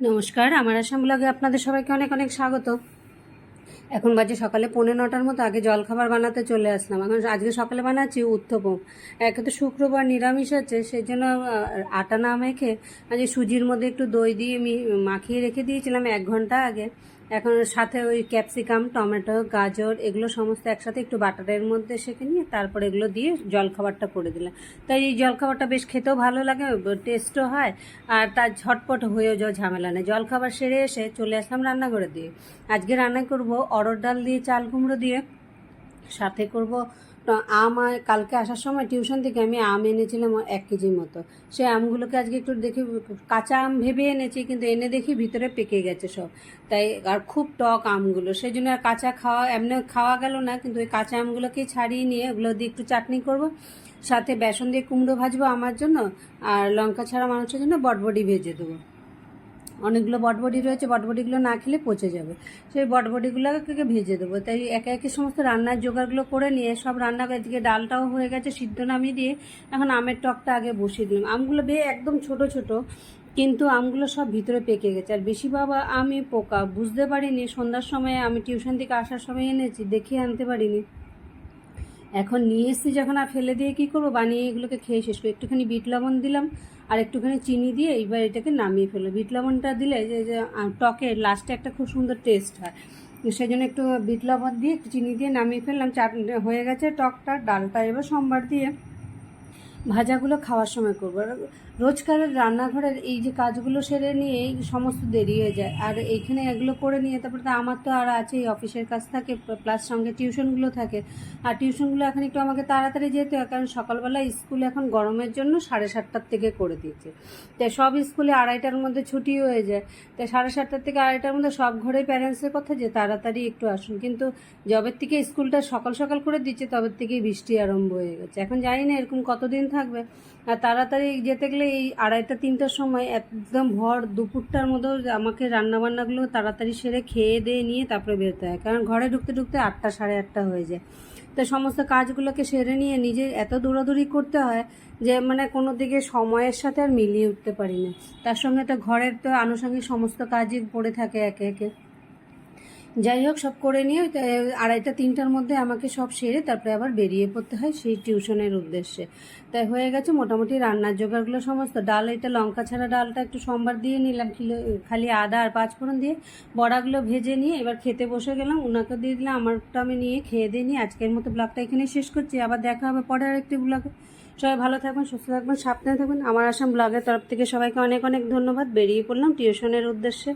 নমস্কার আমার আসাম ব্লগে আপনাদের সবাইকে অনেক অনেক স্বাগত। এখন বাজে সকালে পৌনে নটার মতো আগে জলখাবার বানাতে চলে আসলাম। এখন আজকে সকালে বানাচ্ছি উত্থপম একে তো শুক্রবার নিরামিষ আছে সেই জন্য আটা না মেখে আজকে সুজির মধ্যে একটু দই দিয়ে মাখিয়ে রেখে দিয়েছিলাম এক ঘণ্টা আগে। এখন সাথে ওই ক্যাপসিকাম, টমেটো, গাজর এগুলো সমস্ত একসাথে একটু বাটারের মধ্যে সেঁকে নিয়ে তারপর এগুলো দিয়ে জলখাবারটা করে দিলাম। তাই এই জলখাবারটা বেশ খেতেও ভালো লাগে, টেস্টও হয় আর তার ঝটপট হয়েও যাওয়া ঝামেলা নেই। জলখাবার সেরে এসে চলে আসলাম রান্নাঘরে দিয়ে আজকে রান্না করব অরড় ডাল দিয়ে চাল কুমড়ো দিয়ে সাথে করব আম কালকে আসার সময় টিউশন থেকে আমি আম এনেছিলাম এক কেজির মতো। সেই আমগুলোকে আজকে একটু দেখি কাঁচা আম ভেবে এনেছি, কিন্তু এনে দেখি ভিতরে পেকে গেছে সব। তাই আর খুব টক আমগুলো। সেই জন্য আর কাঁচা খাওয়া, এমনি খাওয়া গেল না, কিন্তু ওই কাঁচা আমগুলোকে ছাড়িয়ে নিয়ে ওগুলো দিয়ে একটু চাটনি করব। সাথে বেসন দিয়ে কুমড়ো ভাজবো আমার জন্য, আর লঙ্কা ছাড়া মানুষের জন্য বটবডি ভেজে দেবো। অনেকগুলো বটবটি রয়েছে, বটবটিগুলো না খেলে পচে যাবে। সেই বটবটিগুলোকে ভেজে দেবো? তাই একে একে সমস্ত রান্নার জোগাড়গুলো করে নিয়ে সব রান্না এদিকে ডালটাও হয়ে গেছে, সিদ্ধ নামিয়ে দিয়ে এখন আমের টকটা আগে বসিয়ে দিলাম। আমগুলো বেয়ে একদম ছোট ছোট, কিন্তু আমগুলো সব ভিতরে পেকে গেছে। আর বেশি বাবা আমি পোকা, বুঝতে পারিনি। সন্ধ্যার সময় আমি টিউশন থেকে আসার সময় এনেছি, দেখে আনতে পারিনি। এখন নিয়ে এসছি যখন, আর ফেলে দিয়ে কী করব? বানিয়ে এগুলোকে খেয়ে শেষ করি। একটুখানি বিট লবণ দিলাম, আর একটুখানি চিনি দিয়ে এইবার এটাকে নামিয়ে ফেলো বিট লবণটা দিলে যে টকের লাস্টে একটা খুব সুন্দর টেস্ট হয়। সেই জন্য একটু বিট লবণ দিয়ে একটু চিনি দিয়ে নামিয়ে ফেললাম। চাট, হয়ে গেছে টকটা, ডালটা এবার সোমবার দিয়ে ভাজাগুলো খাওয়ার সময় করব। রোজকারের রান্নাঘরের এই যে কাজগুলো সেরে নিয়ে এই সমস্ত দেরি হয়ে যায়। আর এইখানে এগুলো করে নিয়ে তারপরে তো আমার তো আর আছে এই অফিসের কাজ থাকে, প্লাস সঙ্গে টিউশনগুলো থাকে। আর টিউশনগুলো এখন একটু আমাকে তাড়াতাড়ি যেতে হয়, কারণ সকালবেলা স্কুল এখন গরমের জন্য সাড়ে সাতটার থেকে করে দিচ্ছে তাই সব স্কুলে আড়াইটার মধ্যে ছুটি হয়ে যায়। তাই সাড়ে সাতটার থেকে আড়াইটার মধ্যে সব ঘরে প্যারেন্টসের কথা যে তাড়াতাড়ি একটু আসুন। কিন্তু যবের থেকে স্কুলটা সকাল সকাল করে দিচ্ছে, তবের থেকেই বৃষ্টি আরম্ভ হয়ে গেছে। এখন জানি না এরকম কতদিন থাকবে। আর তাড়াতাড়ি যেতে গেলে এই আড়াইটা, তিনটার সময় একদম ভর দুপুরটার মধ্যেও আমাকে রান্নাবান্নাগুলো তাড়াতাড়ি সেরে খেয়ে দিয়ে নিয়ে তারপরে বেরোতে হয়। কারণ ঘরে ঢুকতে ঢুকতে আটটা সাড়ে আটটা হয়ে যায়। তো সমস্ত কাজগুলোকে সেরে নিয়ে নিজে এত দৌড়াদৌড়ি করতে হয় যে মানে কোনো দিকে সময়ের সাথে আর মিলিয়ে উঠতে পারি না। তার সঙ্গে তো ঘরের তো আনুষঙ্গিক সমস্ত কাজই পড়ে থাকে একে একে। যাই হোক, সব করে নিয়ে আড়াইটা, তিনটার মধ্যে আমাকে সব সেরে তারপরে আবার বেরিয়ে পড়তে হয় সেই টিউশনের উদ্দেশ্যে। তাই হয়ে গেছে মোটামুটি রান্নার জোগাড়গুলো সমস্ত। ডাল এটা লঙ্কা ছাড়া ডালটা একটু সোমবার দিয়ে নিলাম, কিলো, খালি আদা আর পাঁচফোড়ন দিয়ে বড়াগুলো ভেজে নিয়ে এবার খেতে বসে গেলাম। ওনাকে দিয়ে দিলাম, আমারটা আমি নিয়ে খেয়ে দিয়ে নিয়ে আজকের মতো ব্লগটা এখানে শেষ করছি। আবার দেখা হবে পরের একটি ব্লগে। সবাই ভালো থাকবেন, সুস্থ থাকবেন, সাবধানে থাকবেন। আমার আসাম ব্লগের তরফ থেকে সবাইকে অনেক অনেক ধন্যবাদ। বেরিয়ে পড়লাম টিউশনের উদ্দেশ্যে।